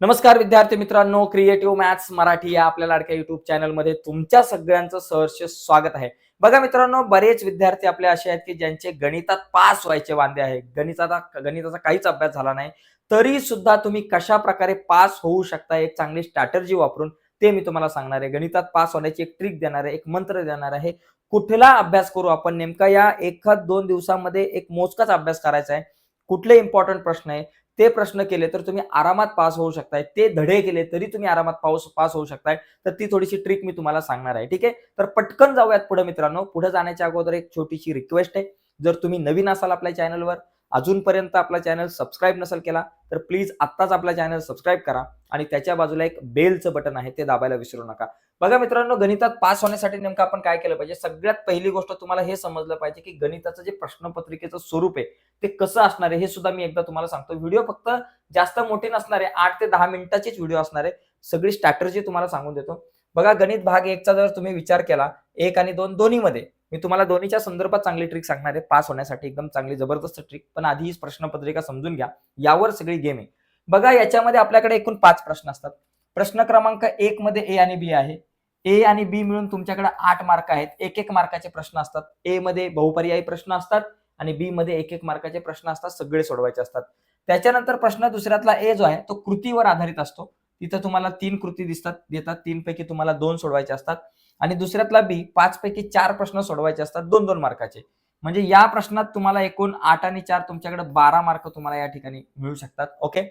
नमस्कार विद्यार्थी मित्रांनो क्रिएटिव्ह मॅथ्स मराठी या आपल्या लाडक्या युट्यूब चॅनलमध्ये तुमच्या सगळ्यांचं सहर्ष स्वागत आहे. बघा मित्रांनो बरेच विद्यार्थी आपले असे आहेत की ज्यांचे गणितात पास व्हायचे वांदे आहे. गणिताचा गणिताचा काहीच अभ्यास झाला नाही. तरी सुद्धा तुम्ही कशा प्रकारे पास होऊ शकता एक चांगली स्ट्रॅटर्जी वापरून ते मी तुम्हाला सांगणार आहे. गणितात पास होण्याची एक ट्रिक देणार आहे एक मंत्र देणार आहे. कुठला अभ्यास करू आपण? नेमका या एखाद दोन दिवसामध्ये एक मोजकाच अभ्यास करायचा आहे. कुठले इम्पॉर्टंट प्रश्न आहे? ते प्रश्न केले तर तुम्ही आरामात पास होऊ शकताय. ते धडे केले तरी तुम्ही आरामात पाऊस पास होऊ शकताय. तर ती थोडीशी ट्रिक मी तुम्हाला सांगणार आहे ठीक आहे? तर पटकन जाऊयात पुढे मित्रांनो. पुढे जाण्याच्या अगोदर एक छोटीशी रिक्वेस्ट आहे. जर तुम्ही नवीन असाल आपल्या चॅनलवर अजूनपर्यंत आपला चॅनल सबस्क्राईब नसेल केला तर प्लीज आत्ताच आपला चॅनल सबस्क्राईब करा आणि त्याच्या बाजूला एक बेलचं बटन आहे ते दाबायला विसरू नका. बघा मित्रांनो गणितात पास होण्यासाठी नेमकं आपण काय केलं पाहिजे? सगळ्यात पहिली गोष्ट तुम्हाला हे समजलं पाहिजे की गणिताचं जे प्रश्नपत्रिकेचं स्वरूप आहे ते कसं असणार आहे हे सुद्धा मी एकदा तुम्हाला सांगतो. व्हिडिओ फक्त जास्त मोठे नसणार आहे आठ ते दहा मिनिटाचीच व्हिडिओ असणार आहे सगळी स्ट्रॅटर्जी तुम्हाला सांगून देतो. बघा गणित भाग एकचा जर तुम्ही विचार केला एक आणि दोन दोन्हीमध्ये मी तुम्हाला दोन्हीच्या संदर्भात चांगली ट्रिक सांगणार आहे. पास होण्यासाठी एकदम चांगली जबरदस्त ट्रिक पण आधी ही प्रश्नपत्रिका समजून घ्या. यावर सगळी गेम आहे. बघा याच्यामध्ये आपल्याकडे एकूण पाच प्रश्न असतात. प्रश्न क्रमांक एक मध्ये ए आणि बी आहे. ए आणि बी मिळून तुमच्याकडे आठ मार्क आहेत. एक एक मार्काचे प्रश्न असतात. ए मध्ये बहुपर्यायी प्रश्न असतात आणि बी मध्ये एक एक मार्काचे प्रश्न असतात. सगळे सोडवायचे असतात. त्याच्यानंतर प्रश्न दुसऱ्यातला ए जो आहे तो कृतीवर आधारित असतो. तिथं तुम्हाला तीन कृती दिसतात देतात. तीन पैकी तुम्हाला दोन सोडवायचे असतात. आणि दुसऱ्यातला बी पाच पैकी चार प्रश्न सोडवायचे असतात दोन दोन मार्काचे. म्हणजे या प्रश्नात तुम्हाला एकूण आठ आणि चार तुमच्याकडे बारा मार्क तुम्हाला या ठिकाणी मिळू शकतात. ओके?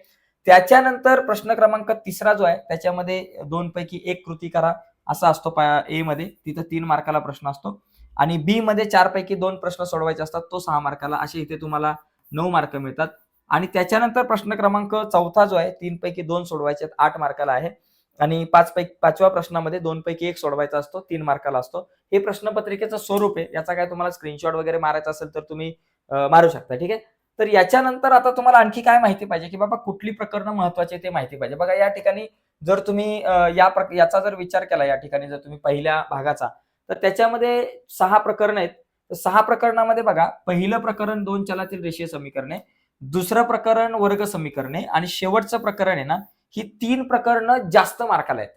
त्याच्यानंतर प्रश्न क्रमांक तिसरा जो आहे त्याच्यामध्ये दोन पैकी एक कृती करा. असा असतो ए मध्ये. तिथं तीन मार्काला प्रश्न असतो. आणि बी मध्ये चार पैकी दोन प्रश्न सोडवायचे असतात तो सहा मार्काला. असे इथे तुम्हाला नऊ मार्क मिळतात. आणि त्याच्यानंतर प्रश्न क्रमांक चौथा जो आहे तीन पैकी दोन सोडवायचे आहेत, आठ मार्काला आहे. आणि पाच पैकी पाचव्या प्रश्नामध्ये दोन पैकी एक सोडवायचा असतो तीन मार्काला असतो. हे प्रश्नपत्रिकेचं स्वरूप आहे. याचा काय तुम्हाला स्क्रीनशॉट वगैरे मारायचा असेल तर तुम्ही मारू शकता ठीक आहे? तर याच्यानंतर आता तुम्हाला आणखी काय माहिती पाहिजे की बाबा कुठली प्रकरणं महत्वाची ते माहिती पाहिजे. बघा या ठिकाणी जर तुम्ही या याचा जर विचार केला या ठिकाणी जर तुम्ही पहिल्या भागाचा तर त्याच्यामध्ये सहा प्रकरण आहेत. सहा प्रकरणामध्ये बघा पहिलं प्रकरण दोन चलातील रेषीय समीकरणे दुसरं प्रकरण वर्ग समीकरणे आणि शेवटचं प्रकरण आहे ना ही तीन प्रकरणं जास्त मार्काला आहेत.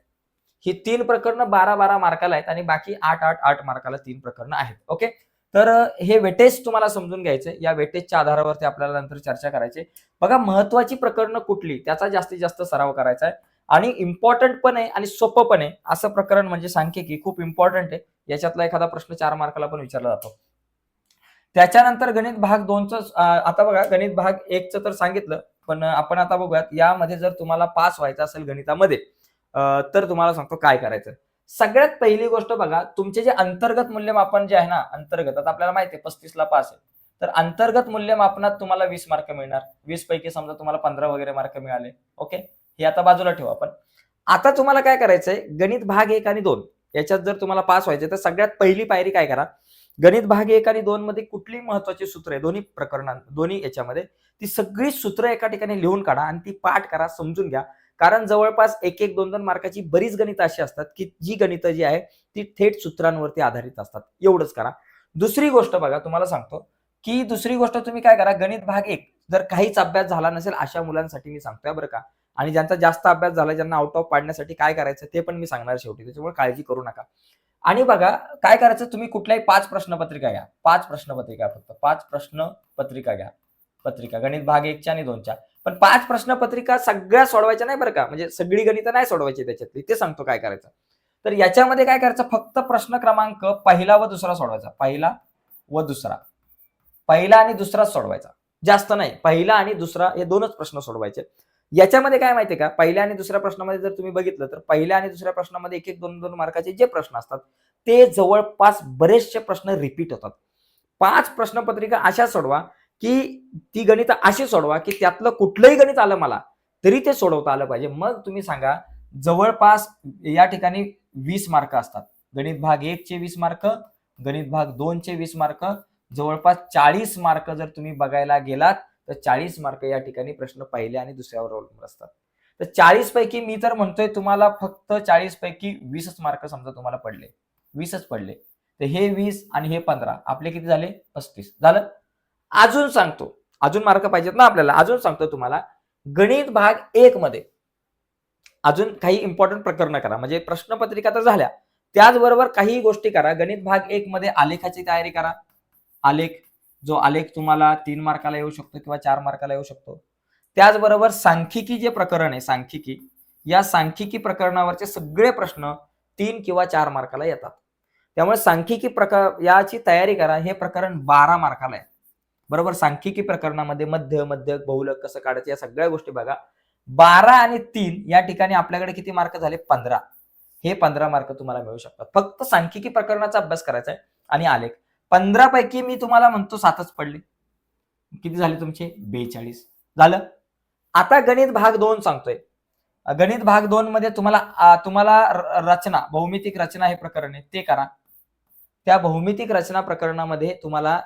ही तीन प्रकरणं बारा बारा मार्काला आहेत आणि बाकी आठ आठ आठ मार्काला तीन प्रकरणं आहेत. ओके? तर हे वेटेज तुम्हाला समजून घ्यायचे या वेटेजच्या आधारावरती आपल्याला नंतर चर्चा करायची बघा महत्वाची प्रकरणं कुठली? त्याचा जास्तीत जास्त सराव करायचा आहे. आणि इम्पॉर्टंट पण आहे आणि सोपं पण आहे. असं प्रकरण म्हणजे सांख्यिकी खूप इम्पॉर्टंट आहे. याच्यातला एखादा प्रश्न चार मार्काला पण विचारला जातो. त्याच्यानंतर गणित भाग दोनच आता बघा गणित भाग एकचं तर सांगितलं पण आपण आता बघूयात यामध्ये जर तुम्हाला पास व्हायचं असेल गणितामध्ये तर तुम्हाला सांगतो काय करायचं. सगळ्यात पहिली गोष्ट बघा तुमचे जे अंतर्गत मूल्यमापन जे आहे ना अंतर्गत आता आपल्याला माहिती आहे पस्तीसला पास आहे. तर अंतर्गत मूल्यमापनात तुम्हाला वीस मार्क मिळणार. वीस पैकी समजा तुम्हाला पंधरा वगैरे मार्क मिळाले ओके? हे आता बाजूला ठेवू आपण. आता तुम्हाला काय करायचंय गणित भाग एक आणि दोन याच्यात जर तुम्हाला पास व्हायचे तर सगळ्यात पहिली पायरी काय करा? गणित भाग एक आणि दोन मध्ये कुठली महत्वाची सूत्र आहे? दोन्ही प्रकरणात दोन्ही याच्यामध्ये. ती सगळी सूत्र एका ठिकाणी लिहून काढा आणि ती पाठ करा समजून घ्या. कारण जवळपास एक एक दोन दोन मार्काची बरीच गणित अशी असतात की जी गणितं जी आहे ती थेट सूत्रांवरती आधारित असतात. एवढंच करा. दुसरी गोष्ट बघा तुम्हाला सांगतो की दुसरी गोष्ट तुम्ही काय करा गणित भाग एक जर काहीच अभ्यास झाला नसेल अशा मुलांसाठी मी सांगतोय बरं का. आणि ज्यांचा जास्त अभ्यास झाला ज्यांना आउट ऑफ पाडण्यासाठी काय करायचं ते पण मी सांगणार शेवटी. त्याच्यामुळे काळजी करू नका. आणि बघा काय करायचं? तुम्ही कुठल्याही पाच प्रश्नपत्रिका घ्या. पाच प्रश्नपत्रिका फक्त. पाच प्रश्न पत्रिका घ्या. पत्रिका. गणित भाग एकच्या आणि दोनच्या. पण पाच प्रश्नपत्रिका सगळ्या सोडवायच्या नाही बरं का? म्हणजे सगळी गणितं नाही सोडवायची त्याच्यातली. ते सांगतो काय करायचं. तर याच्यामध्ये काय करायचं? फक्त प्रश्न क्रमांक पहिला व दुसरा सोडवायचा. पहिला व दुसरा. पहिला आणि दुसरा सोडवायचा. जास्त नाही. पहिला आणि दुसरा हे दोनच प्रश्न सोडवायचे. याच्यामध्ये काय माहितीये का? पहिल्या आणि दुसऱ्या प्रश्नामध्ये जर तुम्ही बघितलं तर पहिल्या आणि दुसऱ्या प्रश्नामध्ये एक एक दोन दोन मार्काचे जे प्रश्न असतात ते जवळपास बरेचसे प्रश्न रिपीट होतात. पाच प्रश्नपत्रिका अशा सोडवा की ती गणित अशी सोडवा की त्यातलं कुठलंही गणित आलं मला तरी ते सोडवता आलं पाहिजे. मग तुम्ही सांगा जवळपास या ठिकाणी वीस मार्क असतात. गणित भाग एक चे वीस मार्क गणित भाग दोन चे वीस मार्क जवळपास चाळीस मार्क जर तुम्ही बघायला गेलात तर चाळीस मार्क या ठिकाणी प्रश्न पहिल्या आणि दुसऱ्यावर अवलंबून असतात. तर चाळीस पैकी मी तर म्हणतोय तुम्हाला फक्त चाळीस पैकी वीसच मार्क समजा तुम्हाला पडले. वीसच पडले. तर हे वीस आणि हे पंधरा आपले किती झाले? पस्तीस. झालं? अजून सांगतो. अजून मार्क पाहिजेत ना आपल्याला. अजून सांगतो तुम्हाला. गणित भाग एक मध्ये अजून काही इम्पॉर्टंट प्रकरण करा. म्हणजे प्रश्नपत्रिका तर झाल्या. त्याचबरोबर काही गोष्टी करा. गणित भाग एक मध्ये आलेखाची तयारी करा. आलेख जो आलेख तुम्हाला तीन मार्काला येऊ शकतो किंवा चार मार्काला येऊ शकतो. त्याचबरोबर सांख्यिकी जे प्रकरण आहे सांख्यिकी या सांख्यिकी प्रकरणावरचे सगळे प्रश्न तीन किंवा चार मार्काला येतात. त्यामुळे सांख्यिकी प्रकार याची तयारी करा हे प्रकरण बारा मार्काला आहे. बरोबर? सांख्यिकी प्रकरणामध्ये मध्य मध्य बहुलक कसं काढायचं या सगळ्या गोष्टी बघा. बारा आणि तीन या ठिकाणी आपल्याकडे किती मार्क झाले? पंधरा. हे पंधरा मार्क तुम्हाला मिळू शकतात. फक्त सांख्यिकी प्रकरणाचा अभ्यास करायचा आहे आणि आलेख. पंधरा पैकी मी तुम्हाला म्हणतो सातच पडले. किती झाले तुमचे? बेचाळीस. झालं? आता गणित भाग दोन सांगतोय. गणित भाग दोन मध्ये तुम्हाला तुम्हाला रचना भौमितिक रचना हे प्रकरण आहे ते करा. त्या भौमितिक रचना प्रकरणामध्ये तुम्हाला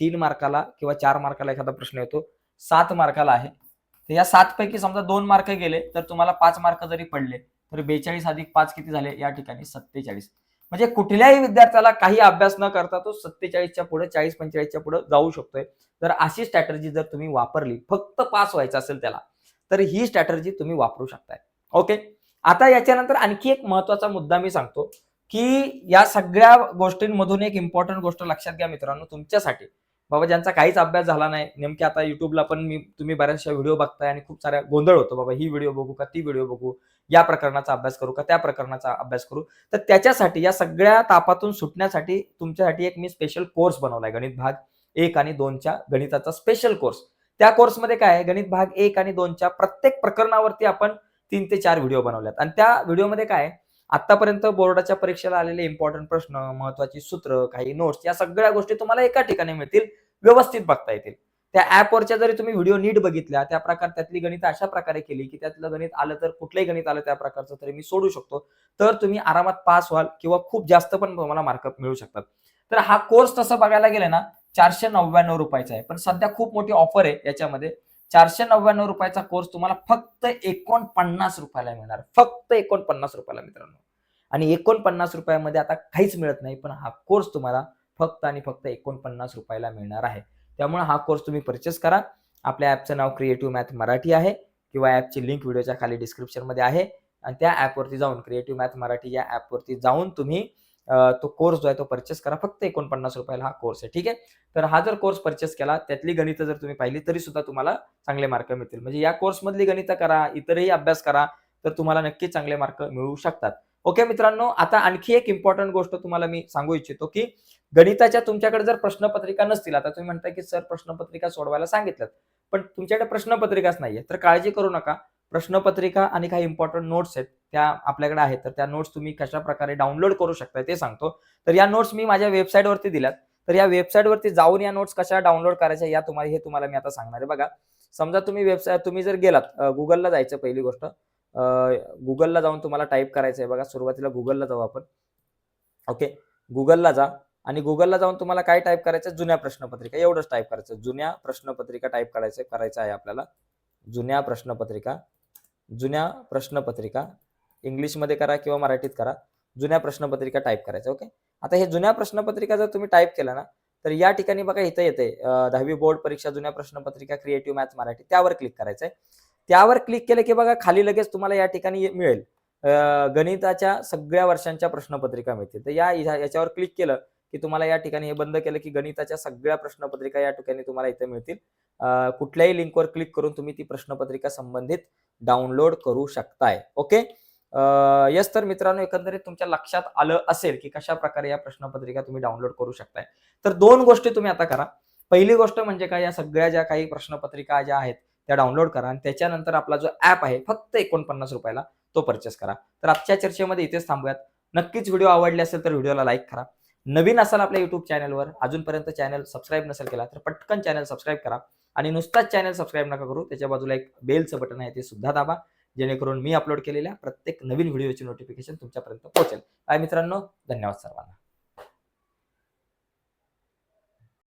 तीन मार्काला किंवा चार मार्काला एखादा प्रश्न येतो. सात मार्काला आहे. तर या सात पैकी समजा दोन मार्क गेले तर तुम्हाला पाच मार्क जरी पडले तर बेचाळीस अधिक पाच किती झाले? या ठिकाणी सत्तेचाळीस. म्हणजे कुठल्याही विद्यार्थ्याला काही अभ्यास न करता तो सत्तेचाळीसच्या पुढे चाळीस पंचेचाळीसच्या पुढे जाऊ शकतोय. तर अशी स्ट्रॅटर्जी जर तुम्ही वापरली फक्त पास व्हायचं असेल त्याला तर ही स्ट्रॅटर्जी तुम्ही वापरू शकताय. ओके आता याच्यानंतर आणखी एक महत्त्वाचा मुद्दा मी सांगतो की या सगळ्या गोष्टींमधून एक इम्पॉर्टंट गोष्ट लक्षात घ्या मित्रांनो तुमच्यासाठी. बाबा ज्यांचा काहीच अभ्यास झाला नाही नेमके आता युट्यूबला पण मी तुम्ही बऱ्याचशा व्हिडिओ बघताय आणि खूप साऱ्या गोंधळ होतो. बाबा ही व्हिडिओ बघू का ती व्हिडिओ बघू? या प्रकरणाचा अभ्यास करू का त्या प्रकरणाचा अभ्यास करू? तर त्याच्यासाठी या सगळ्या तापातून सुटण्यासाठी तुमच्यासाठी एक मी स्पेशल कोर्स बनवलाय गणित भाग एक आणि दोनच्या गणिताचा स्पेशल कोर्स त्या कोर्समध्ये काय आहे? गणित भाग एक आणि दोनच्या प्रत्येक प्रकरणावरती आपण तीन ते चार व्हिडिओ बनवल्यात. आणि त्या व्हिडिओमध्ये काय आहे, आतापर्यंत बोर्डाच्या परीक्षेला आलेले इम्पॉर्टंट प्रश्न महत्वाची सूत्र काही नोट्स या सगळ्या गोष्टी तुम्हाला एका ठिकाणी मिळतील व्यवस्थित बघता येतील. त्या ऍपवरच्या जरी तुम्ही व्हिडिओ नीट बघितल्या त्या प्रकार त्यातली गणित अशा प्रकारे केली की त्यातलं गणित आलं तर कुठलंही गणित आलं त्या प्रकारचं तरी मी सोडू शकतो. तर तुम्ही आरामात पास व्हाल किंवा खूप जास्त पण तुम्हाला मार्क मिळू शकतात. तर हा कोर्स तसं बघायला गेलं ना चारशे नव्याण्णव रुपयाचा आहे. पण सध्या खूप मोठी ऑफर आहे याच्यामध्ये. चारशे नव्याण्णव रुपयाचा कोर्स तुम्हाला फक्त एकोणपन्नास रुपयाला मिळणार. फक्त एकोणपन्नास रुपयाला मित्रांनो. आणि एकोणपन्नास रुपयामध्ये आता काहीच मिळत नाही पण हा कोर्स तुम्हाला फक्त आणि फक्त एकोणपन्नास रुपयाला मिळणार आहे. त्यामुळे हा कोर्स तुम्ही परचेस करा. आपल्या ॲपचं नाव क्रिएटिव्ह मॅथ मराठी आहे किंवा ॲपची लिंक व्हिडिओच्या खाली डिस्क्रिप्शनमध्ये आहे. आणि त्या ॲपवरती जाऊन क्रिएटिव्ह मॅथ मराठी या ॲपवरती जाऊन तुम्ही तो कोर्स जो आहे तो परचेस करा. फक्त एकोणपन्नास रुपयाला हा कोर्स आहे. ठीक आहे? तर हा जर कोर्स परचेस केला त्यातली गणितं जर तुम्ही पाहिली तरी सुद्धा तुम्हाला चांगले मार्क मिळतील. म्हणजे या कोर्समधली गणितं करा इतरही अभ्यास करा तर तुम्हाला नक्की चांगले मार्क मिळू शकतात. ओके मित्रांनो आता आणखी एक इम्पॉर्टंट गोष्ट तुम्हाला मी सांगू इच्छितो की गणिताच्या तुमच्याकडे जर प्रश्नपत्रिका नसतील आता तुम्ही म्हणता की सर प्रश्नपत्रिका सोडवायला सांगितल्यात पण तुमच्याकडे प्रश्नपत्रिकाच नाहीये तर काळजी करू नका. प्रश्नपत्रिका आणि काही इम्पॉर्टंट नोट्स आहेत त्या आपल्याकडे आहेत तर त्या नोट्स तुम्ही कशा प्रकारे डाउनलोड करू शकता ते सांगतो. तर या नोट्स मी माझ्या वेबसाईटवरती दिल्यात तर या वेबसाईटवरती जाऊन या नोट्स कशा डाउनलोड करायच्या या तुम्हाला हे तुम्हाला मी आता सांगणार आहे. बघा समजा तुम्ही वेबसाईट तुम्ही जर गेलात गुगलला जायचं पहिली गोष्ट गुगलला जाऊन तुम्हाला टाईप करायचं आहे बघा सुरुवातीला गुगलला जाऊ आपण. ओके गुगलला जा आणि गुगलला जाऊन तुम्हाला काय टाईप करायचं जुन्या प्रश्नपत्रिका. एवढंच टाईप करायचं जुन्या प्रश्नपत्रिका टाईप करायचं करायचं आहे आपल्याला. जुन्या प्रश्नपत्रिका. जुन्या प्रश्नपत्रिका. इंग्लिशमध्ये करा किंवा मराठीत करा. जुन्या प्रश्नपत्रिका टाईप करायचं ओके आता हे जुन्या प्रश्नपत्रिका जर तुम्ही टाईप केला ना तर या ठिकाणी बघा इथं येते दहावी बोर्ड परीक्षा जुन्या प्रश्नपत्रिका क्रिएटिव्ह मॅथ्स मराठी त्यावर क्लिक करायचं आहे त्यावर क्लिक केलं की बघा खाली लगेच तुम्हाला या ठिकाणी मिळेल. गणिताच्या सगळ्या वर्षांच्या प्रश्नपत्रिका मिळतील. तर या याच्यावर क्लिक केलं की तुम्हाला या ठिकाणी हे बंद केलं की गणिताच्या सगळ्या प्रश्नपत्रिका या ठिकाणी तुम्हाला इथे मिळतील. कुठल्याही लिंकवर क्लिक करून तुम्ही ती प्रश्नपत्रिका संबंधित डाउनलोड करू शकताय. ओके यस तर मित्रांनो एकंदरीत तुमच्या लक्षात आलं असेल की कशा प्रकारे या प्रश्नपत्रिका तुम्ही डाउनलोड करू शकताय. तर दोन गोष्टी तुम्ही आता करा. पहिली गोष्ट म्हणजे काय? या सगळ्या ज्या काही प्रश्नपत्रिका ज्या आहेत त्या डाउनलोड करा आणि त्याच्यानंतर आपला जो ऍप आहे फक्त एकोणपन्नास रुपयाला तो परचेस करा. तर आजच्या चर्चेमध्ये इथेच थांबूयात. नक्कीच व्हिडिओ आवडले असेल तर व्हिडिओला लाईक करा. नवीन असाल आपल्या युट्यूब चॅनलवर अजूनपर्यंत चॅनल सबस्क्राईब नसेल केला तर पटकन चॅनल सबस्क्राईब करा. आणि नुसताच चॅनल सबस्क्राईब नका करू त्याच्या बाजूला एक बेलचं बटन आहे ते सुद्धा दाबा. जेणेकरून मी अपलोड केलेल्या प्रत्येक नवीन व्हिडिओची नोटिफिकेशन तुमच्यापर्यंत पोहोचेल. काय मित्रांनो धन्यवाद सर्वांना.